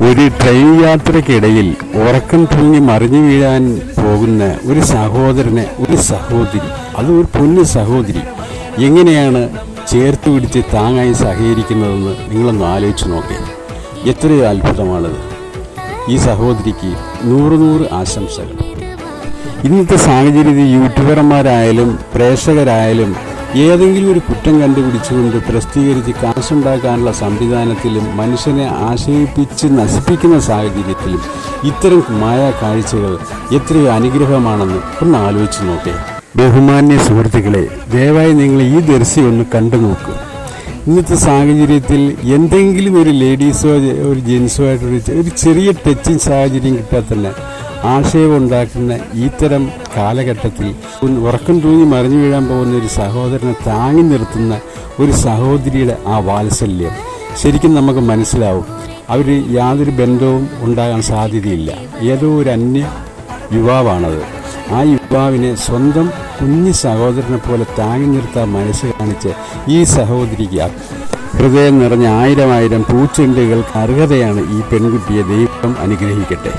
ഒരു ട്രെയിൻ യാത്രക്കിടയിൽ ഉറക്കം തൂങ്ങി മറിഞ്ഞു വീഴാൻ പോകുന്ന ഒരു സഹോദരനെ ഒരു സഹോദരി അത് ഒരു പൊന്നു സഹോദരി എങ്ങനെയാണ് ചേർത്ത് പിടിച്ച് താങ്ങായി സഹകരിക്കുന്നതെന്ന് നിങ്ങളൊന്ന് ആലോചിച്ച് നോക്കേ. എത്രയോ അത്ഭുതമാണത്. ഈ സഹോദരിക്ക് നൂറ് നൂറ് ആശംസകൾ. ഇന്നത്തെ സാഹചര്യത്തിൽ യൂട്യൂബർമാരായാലും പ്രേക്ഷകരായാലും ഏതെങ്കിലും ഒരു കുറ്റം കണ്ടുപിടിച്ചുകൊണ്ട് പ്രസിദ്ധീകരിച്ച് കാശുണ്ടാക്കാനുള്ള സംവിധാനത്തിലും മനുഷ്യനെ ആശയിപ്പിച്ച് നശിപ്പിക്കുന്ന സാഹചര്യത്തിലും ഇത്തരം മായ കാഴ്ചകൾ എത്രയോ അനുഗ്രഹമാണെന്ന് ഒന്ന് ആലോചിച്ച് നോക്കേ. ബഹുമാന്യ സുഹൃത്തുക്കളെ ദയവായി നിങ്ങൾ ഈ ദർശി ഒന്ന് കണ്ടു നോക്കൂ. ഇന്നത്തെ സാഹചര്യത്തിൽ എന്തെങ്കിലും ഒരു ലേഡീസോ ഒരു ജെൻസോ ആയിട്ടൊരു ഒരു ചെറിയ ടച്ചിങ് സാഹചര്യം കിട്ടാൻ തന്നെ ആശയം ഉണ്ടാക്കുന്ന ഇത്തരം കാലഘട്ടത്തിൽ ഉറക്കം തൂങ്ങി മറിഞ്ഞു വീഴാൻ പോകുന്ന ഒരു സഹോദരനെ താങ്ങി നിർത്തുന്ന ഒരു സഹോദരിയുടെ ആ വാത്സല്യം ശരിക്കും നമുക്ക് മനസ്സിലാവും. അവർ യാതൊരു ബന്ധവും ഉണ്ടാകാൻ സാധ്യതയില്ല. ഏതോ ഒരു അന്യ യുവാവാണത്. ആ യുവാവിനെ സ്വന്തം കുഞ്ഞു സഹോദരനെ പോലെ താങ്ങി നിർത്താൻ മനസ്സ് കാണിച്ച് ഈ സഹോദരിക്ക് ഹൃദയം നിറഞ്ഞ ആയിരം ആയിരം പൂച്ചെണ്ടുകൾക്ക് അർഹതയാണ് ഈ പെൺകുട്ടിയെ ദൈവം അനുഗ്രഹിക്കട്ടെ.